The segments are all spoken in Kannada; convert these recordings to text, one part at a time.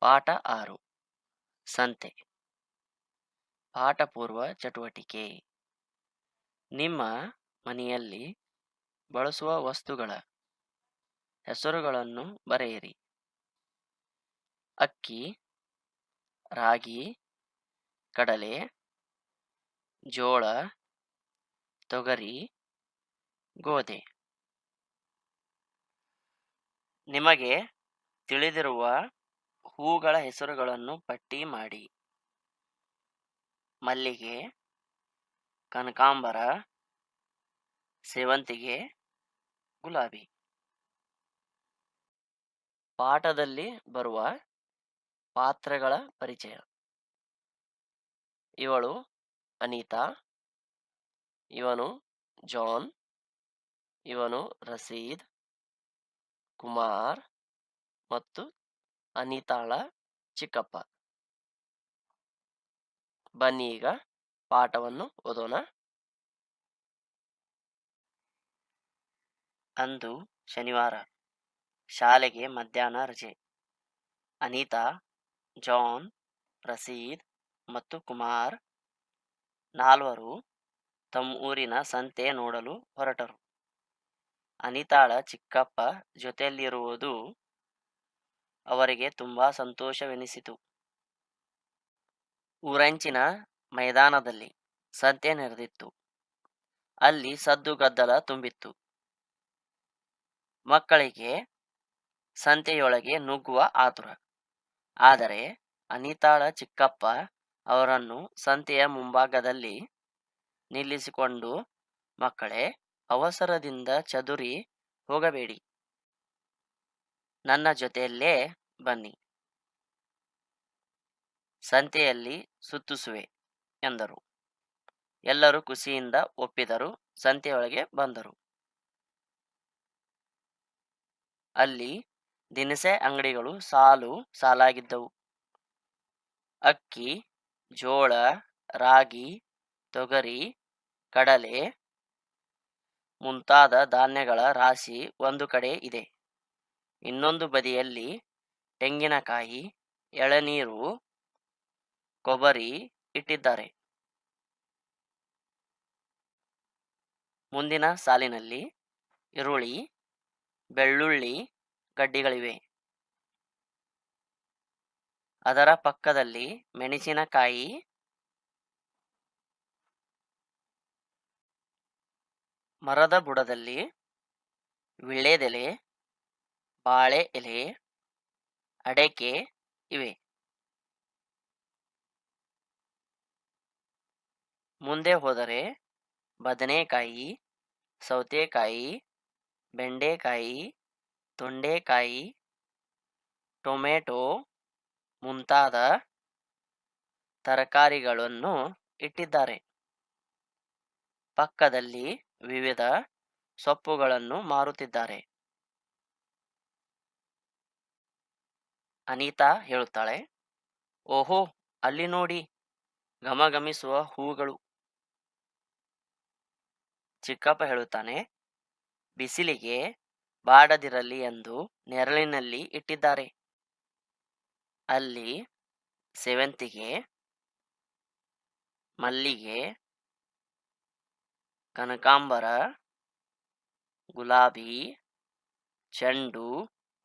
ಪಾಠ ಆರು. ಸಂತೆ. ಪಾಠಪೂರ್ವ ಚಟುವಟಿಕೆ. ನಿಮ್ಮ ಮನೆಯಲ್ಲಿ ಬಳಸುವ ವಸ್ತುಗಳ ಹೆಸರುಗಳನ್ನು ಬರೆಯಿರಿ. ಅಕ್ಕಿ, ರಾಗಿ, ಕಡಲೆ, ಜೋಳ, ತೊಗರಿ, ಗೋಧಿ. ನಿಮಗೆ ತಿಳಿದಿರುವ ಹೂಗಳ ಹೆಸರುಗಳನ್ನು ಪಟ್ಟಿ ಮಾಡಿ. ಮಲ್ಲಿಗೆ, ಕನಕಾಂಬರ, ಸೇವಂತಿಗೆ, ಗುಲಾಬಿ. ಪಾಠದಲ್ಲಿ ಬರುವ ಪಾತ್ರಗಳ ಪರಿಚಯ. ಇವಳು ಅನಿತಾ, ಇವನು ಜಾನ್, ಇವನು ರಸೀದ್, ಕುಮಾರ್ ಮತ್ತು ಅನಿತಾಳ, ಚಿಕ್ಕಪ್ಪ. ಬನ್ನಿ ಈಗ ಪಾಠವನ್ನು ಓದೋಣ. ಅಂದು ಶನಿವಾರ, ಶಾಲೆಗೆ ಮಧ್ಯಾಹ್ನ ರಜೆ. ಅನಿತಾ, ಜಾನ್, ರಸೀದ್ ಮತ್ತು ಕುಮಾರ್ ನಾಲ್ವರು ತಮ್ಮ ಊರಿನ ಸಂತೆ ನೋಡಲು ಹೊರಟರು. ಅನಿತಾಳ, ಚಿಕ್ಕಪ್ಪ ಜೊತೆಯಲ್ಲಿರುವುದು ಅವರಿಗೆ ತುಂಬಾ ಸಂತೋಷವೆನಿಸಿತು. ಊರಂಚಿನ ಮೈದಾನದಲ್ಲಿ ಸಂತೆ ನೆರೆದಿತ್ತು. ಅಲ್ಲಿ ಸದ್ದು ಗದ್ದಲ ತುಂಬಿತ್ತು. ಮಕ್ಕಳಿಗೆ ಸಂತೆಯೊಳಗೆ ನುಗ್ಗುವ ಆತುರ. ಆದರೆ ಅನಿತಾಳ ಚಿಕ್ಕಪ್ಪ ಅವರನ್ನು ಸಂತೆಯ ಮುಂಭಾಗದಲ್ಲಿ ನಿಲ್ಲಿಸಿಕೊಂಡು, ಮಕ್ಕಳೇ, ಅವಸರದಿಂದ ಚದುರಿ ಹೋಗಬೇಡಿ. ನನ್ನ ಜೊತೆಯಲ್ಲೇ ಬನ್ನಿ. ಸಂತೆಯಲ್ಲಿ ಸುತ್ತಿಸುವೆ, ಎಂದರು. ಎಲ್ಲರೂ ಖುಷಿಯಿಂದ ಒಪ್ಪಿದರು, ಸಂತೆಯೊಳಗೆ ಬಂದರು. ಅಲ್ಲಿ ದಿನಸೆ ಅಂಗಡಿಗಳು ಸಾಲು ಸಾಲಾಗಿದ್ದವು. ಅಕ್ಕಿ, ಜೋಳ, ರಾಗಿ, ತೊಗರಿ, ಕಡಲೆ ಮುಂತಾದ ಧಾನ್ಯಗಳ ರಾಶಿ ಒಂದು ಕಡೆ ಇದೆ. ಇನ್ನೊಂದು ಬದಿಯಲ್ಲಿ ತೆಂಗಿನಕಾಯಿ, ಎಳನೀರು, ಕೊಬ್ಬರಿ ಇಟ್ಟಿದ್ದಾರೆ. ಮುಂದಿನ ಸಾಲಿನಲ್ಲಿ ಈರುಳ್ಳಿ, ಬೆಳ್ಳುಳ್ಳಿ ಗಡ್ಡಿಗಳಿವೆ ಅದರ ಪಕ್ಕದಲ್ಲಿ ಮೆಣಸಿನಕಾಯಿ, ಮರದ ಬುಡದಲ್ಲಿ ವಿಳ್ಳೆದೆಲೆ ಬಾಳೆ ಎಲೆ ಅಡಕೆ ಇವೆ. ಮುಂದೆ ಹೋದರೆ ಬದನೆಕಾಯಿ, ಸೌತೆಕಾಯಿ, ಬೆಂಡೆಕಾಯಿ, ತೊಂಡೆಕಾಯಿ, ಟೊಮೆಟೊ ಮುಂತಾದ ತರಕಾರಿಗಳನ್ನು ಇಟ್ಟಿದ್ದಾರೆ. ಪಕ್ಕದಲ್ಲಿ ವಿವಿಧ ಸೊಪ್ಪುಗಳನ್ನು ಮಾರುತ್ತಿದ್ದಾರೆ. ಅನಿತಾ ಹೇಳುತ್ತಾಳೆ, ಓಹೋ, ಅಲ್ಲಿ ನೋಡಿ ಗಮಗಮಿಸುವ ಹೂಗಳು. ಚಿಕ್ಕಪ್ಪ ಹೇಳುತ್ತಾನೆ, ಬಿಸಿಲಿಗೆ ಬಾಡದಿರಲಿ ಎಂದು ನೆರಳಿನಲ್ಲಿ ಇಟ್ಟಿದ್ದಾರೆ. ಅಲ್ಲಿ ಸೇವಂತಿಗೆ, ಮಲ್ಲಿಗೆ, ಕನಕಾಂಬರ, ಗುಲಾಬಿ, ಚೆಂಡು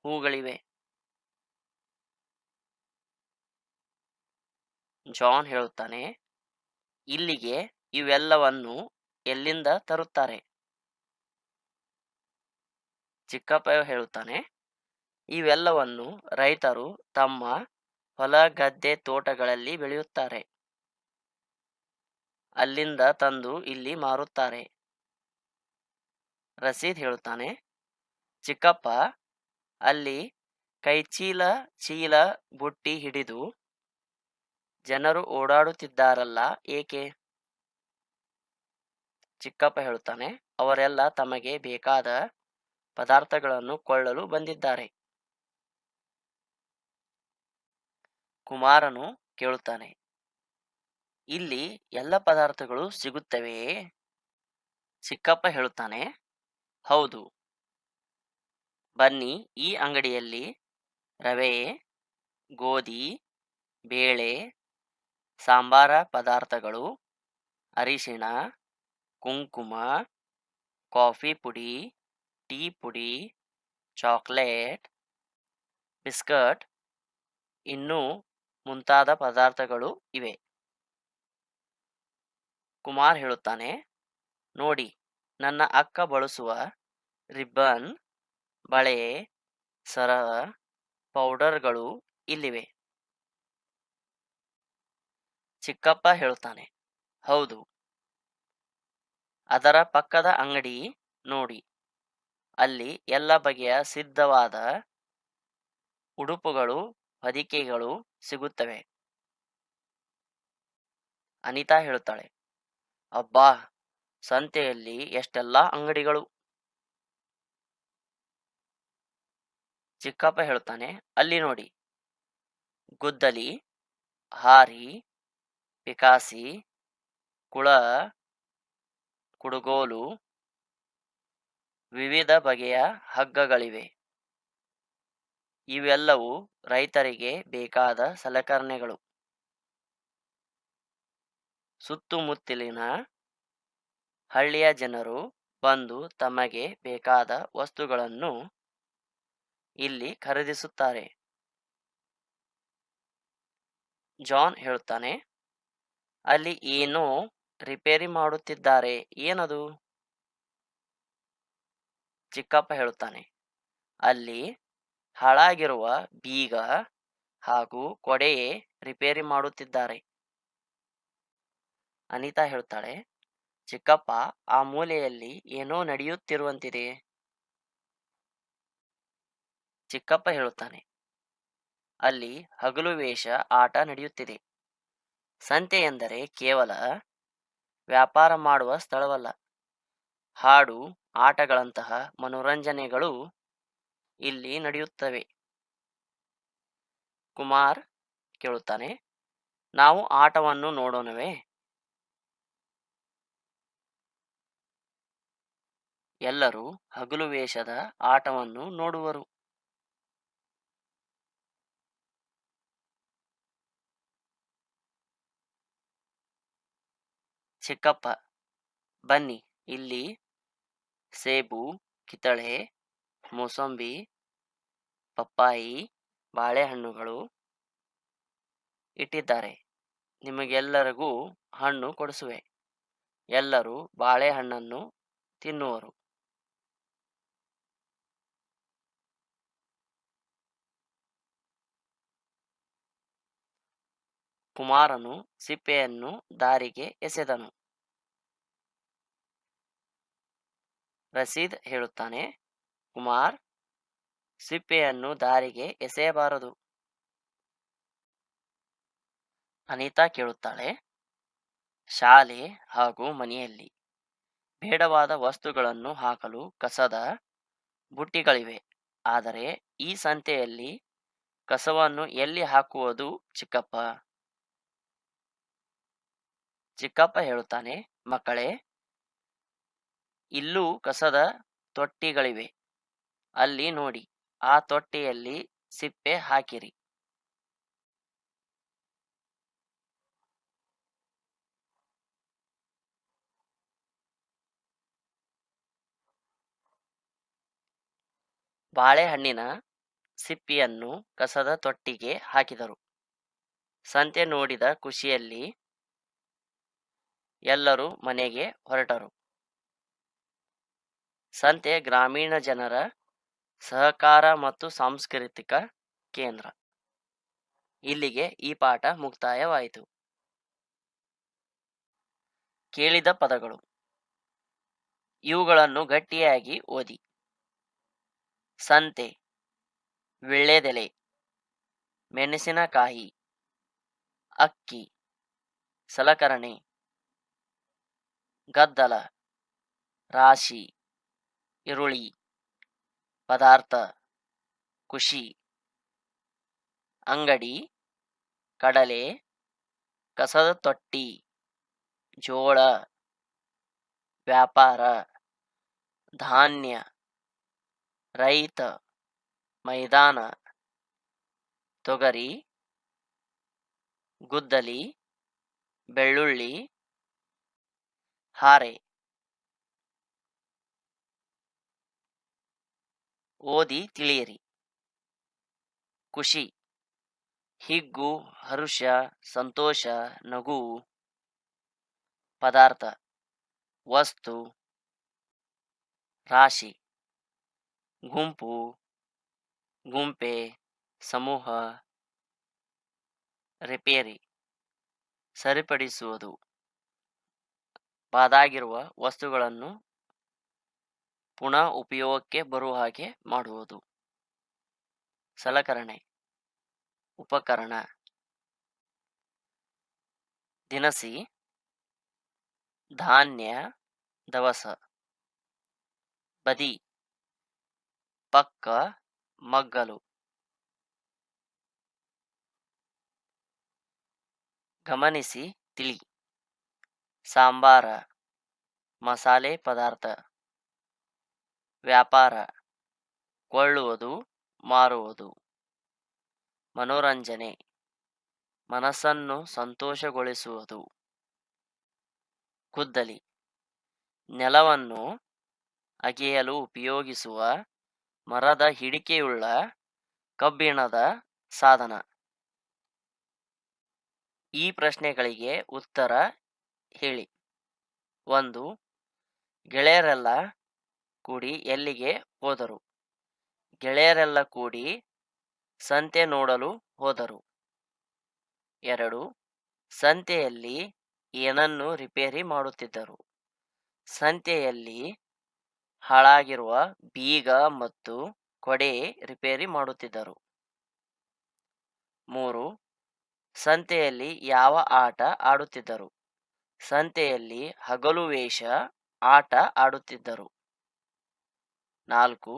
ಹೂಗಳಿವೆ. ಜಾನ್ ಹೇಳುತ್ತಾನೆ, ಇಲ್ಲಿಗೆ ಇವೆಲ್ಲವನ್ನು ಎಲ್ಲಿಂದ ತರುತ್ತಾರೆ? ಚಿಕ್ಕಪ್ಪ ಹೇಳುತ್ತಾನೆ, ಇವೆಲ್ಲವನ್ನು ರೈತರು ತಮ್ಮ ಹೊಲ ಗದ್ದೆ ತೋಟಗಳಲ್ಲಿ ಬೆಳೆಯುತ್ತಾರೆ. ಅಲ್ಲಿಂದ ತಂದು ಇಲ್ಲಿ ಮಾರುತ್ತಾರೆ. ರಸೀದ್ ಹೇಳುತ್ತಾನೆ, ಚಿಕ್ಕಪ್ಪ, ಅಲ್ಲಿ ಕೈಚೀಲ ಚೀಲ ಬುಟ್ಟಿ ಹಿಡಿದು ಜನರು ಓಡಾಡುತ್ತಿದ್ದಾರಲ್ಲ ಏಕೆ? ಚಿಕ್ಕಪ್ಪ ಹೇಳುತ್ತಾನೆ, ಅವರೆಲ್ಲ ತಮಗೆ ಬೇಕಾದ ಪದಾರ್ಥಗಳನ್ನು ಕೊಳ್ಳಲು ಬಂದಿದ್ದಾರೆ. ಕುಮಾರನು ಕೇಳುತ್ತಾನೆ, ಇಲ್ಲಿ ಎಲ್ಲ ಪದಾರ್ಥಗಳು ಸಿಗುತ್ತವೆಯೇ ಚಿಕ್ಕಪ್ಪ ಹೇಳುತ್ತಾನೆ, ಹೌದು. ಬನ್ನಿ, ಈ ಅಂಗಡಿಯಲ್ಲಿ ರವೆ, ಗೋಧಿ, ಬೇಳೆ ಸಾಂಬಾರ ಪದಾರ್ಥಗಳು, ಅರಿಶಿಣ, ಕುಂಕುಮ, ಕಾಫಿ ಪುಡಿ, ಟೀ ಪುಡಿ, ಚಾಕ್ಲೇಟ್, ಬಿಸ್ಕಟ್ ಇನ್ನೂ ಮುಂತಾದ ಪದಾರ್ಥಗಳು ಇವೆ. ಕುಮಾರ್ ಹೇಳುತ್ತಾನೆ, ನೋಡಿ, ನನ್ನ ಅಕ್ಕ ಬಳಸುವ ರಿಬ್ಬನ್, ಬಳೆ, ಸರ, ಪೌಡರ್ಗಳು ಇಲ್ಲಿವೆ. ಚಿಕ್ಕಪ್ಪ ಹೇಳುತ್ತಾನೆ ಹೌದು. ಅದರ ಪಕ್ಕದ ಅಂಗಡಿ ನೋಡಿ. ಅಲ್ಲಿ ಎಲ್ಲ ಬಗೆಯ ಸಿದ್ಧವಾದ ಉಡುಪುಗಳು, ಹೊದಿಕೆಗಳು ಸಿಗುತ್ತವೆ. ಅನಿತಾ ಹೇಳುತ್ತಾಳೆ ಅಬ್ಬಾ! ಸಂತೆಯಲ್ಲಿ ಎಷ್ಟೆಲ್ಲ ಅಂಗಡಿಗಳು? ಚಿಕ್ಕಪ್ಪ ಹೇಳುತ್ತಾನೆ ಅಲ್ಲಿ ನೋಡಿ. ಗುದ್ದಲಿ, ಹಾರಿ ಪಿಕಾಸಿ, ಕುಳ, ಕುಡುಗೋಲು ವಿವಿಧ ಬಗೆಯ ಹಗ್ಗಗಳಿವೆ. ಇವೆಲ್ಲವೂ ರೈತರಿಗೆ ಬೇಕಾದ ಸಲಕರಣೆಗಳು. ಸುತ್ತಮುತ್ತಲಿನ ಹಳ್ಳಿಯ ಜನರು ಬಂದು ತಮಗೆ ಬೇಕಾದ ವಸ್ತುಗಳನ್ನು ಇಲ್ಲಿ ಖರೀದಿಸುತ್ತಾರೆ. ಜಾನ್ ಹೇಳುತ್ತಾನೆ ಅಲ್ಲಿ ಏನೋ ರಿಪೇರಿ ಮಾಡುತ್ತಿದ್ದಾರೆ. ಏನದು? ಚಿಕ್ಕಪ್ಪ ಹೇಳುತ್ತಾನೆ, ಅಲ್ಲಿ ಹಾಳಾಗಿರುವ ಬೀಗ ಹಾಗೂ ಕೊಡೆಯೇ ರಿಪೇರಿ ಮಾಡುತ್ತಿದ್ದಾರೆ. ಅನಿತಾ ಹೇಳ್ತಾಳೆ ಚಿಕ್ಕಪ್ಪ, ಆ ಮೂಲೆಯಲ್ಲಿ ಏನೋ ನಡೆಯುತ್ತಿರುವಂತಿದೆ. ಚಿಕ್ಕಪ್ಪ ಹೇಳುತ್ತಾನೆ, ಅಲ್ಲಿ ಹಗಲು ವೇಷ ಆಟ ನಡೆಯುತ್ತಿದೆ. ಸಂತೆ ಎಂದರೆ ಕೇವಲ ವ್ಯಾಪಾರ ಮಾಡುವ ಸ್ಥಳವಲ್ಲ. ಹಾಡು, ಆಟಗಳಂತಹ ಮನೋರಂಜನೆಗಳು ಇಲ್ಲಿ ನಡೆಯುತ್ತವೆ. ಕುಮಾರ್ ಕೇಳುತ್ತಾನೆ, ನಾವು ಆಟವನ್ನು ನೋಡೋಣವೇ? ಎಲ್ಲರೂ ಹಗಲು ವೇಷದ ಆಟವನ್ನು ನೋಡುವರು. ಚಿಕ್ಕಪ್ಪ, ಬನ್ನಿ. ಇಲ್ಲಿ ಸೇಬು, ಕಿತ್ತಳೆ, ಮೂಸಂಬಿ, ಪಪ್ಪಾಯಿ, ಬಾಳೆಹಣ್ಣುಗಳು ಇಟ್ಟಿದ್ದಾರೆ. ನಿಮಗೆಲ್ಲರಿಗೂ ಹಣ್ಣು ಕೊಡಿಸುವೆ. ಎಲ್ಲರೂ ಬಾಳೆಹಣ್ಣನ್ನು ತಿನ್ನುವರು. ಕುಮಾರನು ಸಿಪ್ಪೆಯನ್ನು ದಾರಿಗೆ ಎಸೆದನು. ರಸೀದ್ ಹೇಳುತ್ತಾನೆ, ಕುಮಾರ್, ಸಿಪ್ಪೆಯನ್ನು ದಾರಿಗೆ ಎಸೆಯಬಾರದು ಅನಿತಾ ಕೇಳುತ್ತಾಳೆ, ಶಾಲೆ ಹಾಗೂ ಮನೆಯಲ್ಲಿ ಬೇಡವಾದ ವಸ್ತುಗಳನ್ನು ಹಾಕಲು ಕಸದ ಬುಟ್ಟಿಗಳಿವೆ. ಆದರೆ ಈ ಸಂತೆಯಲ್ಲಿ ಕಸವನ್ನು ಎಲ್ಲಿ ಹಾಕುವುದು ಚಿಕ್ಕಪ್ಪ? ಚಿಕ್ಕಪ್ಪ ಹೇಳುತ್ತಾನೆ, ಮಕ್ಕಳೇ, ಇಲ್ಲೂ ಕಸದ ತೊಟ್ಟಿಗಳಿವೆ. ಅಲ್ಲಿ ನೋಡಿ, ಆ ತೊಟ್ಟಿಯಲ್ಲಿ ಸಿಪ್ಪೆ ಹಾಕಿರಿ. ಬಾಳೆಹಣ್ಣಿನ ಸಿಪ್ಪಿಯನ್ನು ಕಸದ ತೊಟ್ಟಿಗೆ ಹಾಕಿದರು. ಸಂತೆ ನೋಡಿದ ಖುಷಿಯಲ್ಲಿ ಎಲ್ಲರೂ ಮನೆಗೆ ಹೊರಟರು. ಸಂತೆ ಗ್ರಾಮೀಣ ಜನರ ಸಹಕಾರ ಮತ್ತು ಸಾಂಸ್ಕೃತಿಕ ಕೇಂದ್ರ. ಇಲ್ಲಿಗೆ ಈ ಪಾಠ ಮುಕ್ತಾಯವಾಯಿತು. ಕೇಳಿದ ಪದಗಳು. ಇವುಗಳನ್ನು ಗಟ್ಟಿಯಾಗಿ ಓದಿ. ಸಂತೆ. ವಿಳ್ಳೆದೆಲೆ. ಮೆಣಸಿನಕಾಯಿ. ಅಕ್ಕಿ. ಸಲಕರಣೆ. ಗದ್ದಲ, ರಾಶಿ ಇರುಳಿ ಪದಾರ್ಥ ಖುಷಿ ಅಂಗಡಿ, ಕಡಲೆ, ಕಸದ ತೊಟ್ಟಿ, ಜೋಳ, ವ್ಯಾಪಾರ, ಧಾನ್ಯ, ರೈತ, ಮೈದಾನ, ತೊಗರಿ, ಗುದ್ದಲಿ, ಬೆಳ್ಳುಳ್ಳಿ ಹಾರೆ. ಓದಿ ತಿಳಿಯಿರಿ. ಖುಷಿ. ಹಿಗ್ಗು, ಹರುಷ, ಸಂತೋಷ, ನಗು. ಪದಾರ್ಥ. ವಸ್ತು. ರಾಶಿ. ಗುಂಪು. ಗುಂಪೆ. ಸಮೂಹ. ರಿಪೇರಿ. ಸರಿಪಡಿಸುವುದು. ಬಾದಾಗಿರುವ ವಸ್ತುಗಳನ್ನು ಪುನಃ ಉಪಯೋಗಕ್ಕೆ ಬರುವ ಹಾಗೆ ಮಾಡುವುದು. ಸಲಕರಣೆ. ಉಪಕರಣ. ದಿನಸಿ. ಧಾನ್ಯ. ದವಸ. ಬದಿ. ಪಕ್ಕ. ಮಗ್ಗಲು. ಗಮನಿಸಿ ತಿಳಿ. ಸಾಂಬಾರ, ಮಸಾಲೆ ಪದಾರ್ಥ, ವ್ಯಾಪಾರ, ಕೊಳ್ಳುವುದು, ಮಾರುವುದು. ಮನೋರಂಜನೆ, ಮನಸ್ಸನ್ನು ಸಂತೋಷಗೊಳಿಸುವುದು. ಕುದ್ದಲಿ, ನೆಲವನ್ನು ಅಗೆಯಲು ಉಪಯೋಗಿಸುವ ಮರದ ಹಿಡಿಕೆಯುಳ್ಳ ಕಬ್ಬಿಣದ ಸಾಧನ. ಈ ಪ್ರಶ್ನೆಗಳಿಗೆ ಉತ್ತರ ಹೇಳಿ. ಒಂದು, ಗೆಳೆಯರೆಲ್ಲ ಕೂಡಿ ಎಲ್ಲಿಗೆ ಹೋದರು? ಗೆಳೆಯರೆಲ್ಲ ಕೂಡಿ ಸಂತೆ ನೋಡಲು ಹೋದರು. ಎರಡು, ಸಂತೆಯಲ್ಲಿ ಏನನ್ನು ರಿಪೇರಿ ಮಾಡುತ್ತಿದ್ದರು? ಸಂತೆಯಲ್ಲಿ ಹಾಳಾಗಿರುವ ಬೀಗ ಮತ್ತು ಕೊಡೆ ರಿಪೇರಿ ಮಾಡುತ್ತಿದ್ದರು. ಮೂರು, ಸಂತೆಯಲ್ಲಿ ಯಾವ ಆಟ ಆಡುತ್ತಿದ್ದರು? ಸಂತೆಯಲ್ಲಿ ಹಗಲು ವೇಷ, ಆಟ ಆಡುತ್ತಿದ್ದರು. ನಾಲ್ಕು,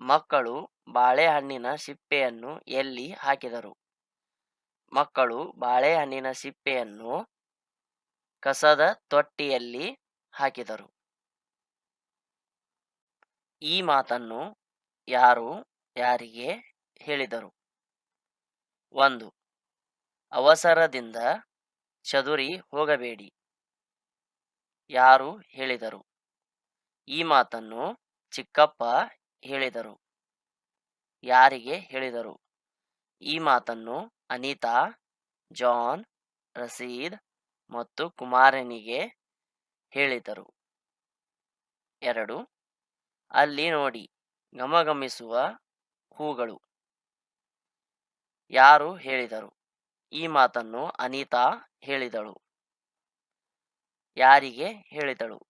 ಮಕ್ಕಳು ಬಾಳೆಹಣ್ಣಿನ ಸಿಪ್ಪೆಯನ್ನು ಎಲ್ಲಿ ಹಾಕಿದರು? ಮಕ್ಕಳು ಬಾಳೆಹಣ್ಣಿನ ಸಿಪ್ಪೆಯನ್ನು ಕಸದ ತೊಟ್ಟಿಯಲ್ಲಿ ಹಾಕಿದರು. ಈ ಮಾತನ್ನು ಯಾರು, ಯಾರಿಗೆ ಹೇಳಿದರು? ಒಂದು, ಅವಸರದಿಂದ ಚದುರಿ ಹೋಗಬೇಡಿ. ಯಾರು ಹೇಳಿದರು? ಈ ಮಾತನ್ನು ಚಿಕ್ಕಪ್ಪ ಹೇಳಿದರು. ಯಾರಿಗೆ ಹೇಳಿದರು? ಈ ಮಾತನ್ನು ಅನಿತಾ, ಜಾನ್, ರಸೀದ್ ಮತ್ತು ಕುಮಾರನಿಗೆ ಹೇಳಿದರು. ಎರಡು, ಅಲ್ಲಿ ನೋಡಿ ಗಮಗಮಿಸುವ ಹೂಗಳು. ಯಾರು ಹೇಳಿದರು? ಈ ಮಾತನ್ನು ಅನಿತಾ ಹೇಳಿದಳು. ಯಾರಿಗೆ ಹೇಳಿದಳು?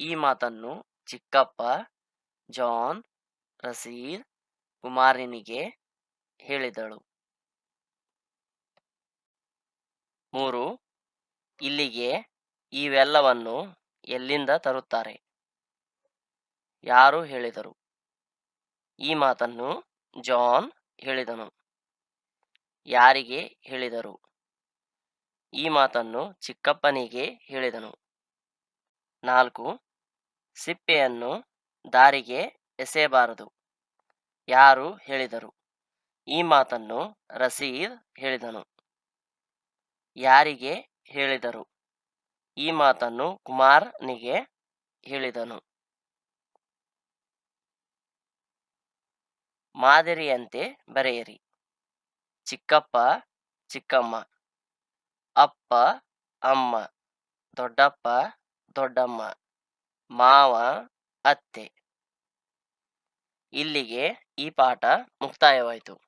ಈ ಮಾತನ್ನು ಚಿಕ್ಕಪ್ಪ, ಜಾನ್, ರಸೀದ್, ಕುಮಾರಿನಿಗೆ ಹೇಳಿದಳು. ಮೂರು, ಇಲ್ಲಿಗೆ ಇವೆಲ್ಲವನ್ನು ಎಲ್ಲಿಂದ ತರುತ್ತಾರೆ? ಯಾರು ಹೇಳಿದರು? ಈ ಮಾತನ್ನು ಜಾನ್ ಹೇಳಿದನು. ಯಾರಿಗೆ ಹೇಳಿದರು? ಈ ಮಾತನ್ನು ಚಿಕ್ಕಪ್ಪನಿಗೆ ಹೇಳಿದನು. ನಾಲ್ಕು, ಸಿಪ್ಪೆಯನ್ನು ದಾರಿಗೆ ಎಸೆಯಬಾರದು, ಯಾರು ಹೇಳಿದರು? ಈ ಮಾತನ್ನು ರಸೀದ್ ಹೇಳಿದನು. ಯಾರಿಗೆ ಹೇಳಿದರು? ಈ ಮಾತನ್ನು ಕುಮಾರ್ನಿಗೆ ಹೇಳಿದನು. ಮಾದರಿಯಂತೆ ಬರೆಯಿರಿ. ಚಿಕ್ಕಪ್ಪ, ಚಿಕ್ಕಮ್ಮ ಅಪ್ಪ ಅಮ್ಮ ದೊಡ್ಡಪ್ಪ ದೊಡ್ಡಮ್ಮ ಮಾವ ಅತ್ತೆ. ಇಲ್ಲಿಗೆ ಈ ಪಾಠ ಮುಕ್ತಾಯವಾಯಿತು.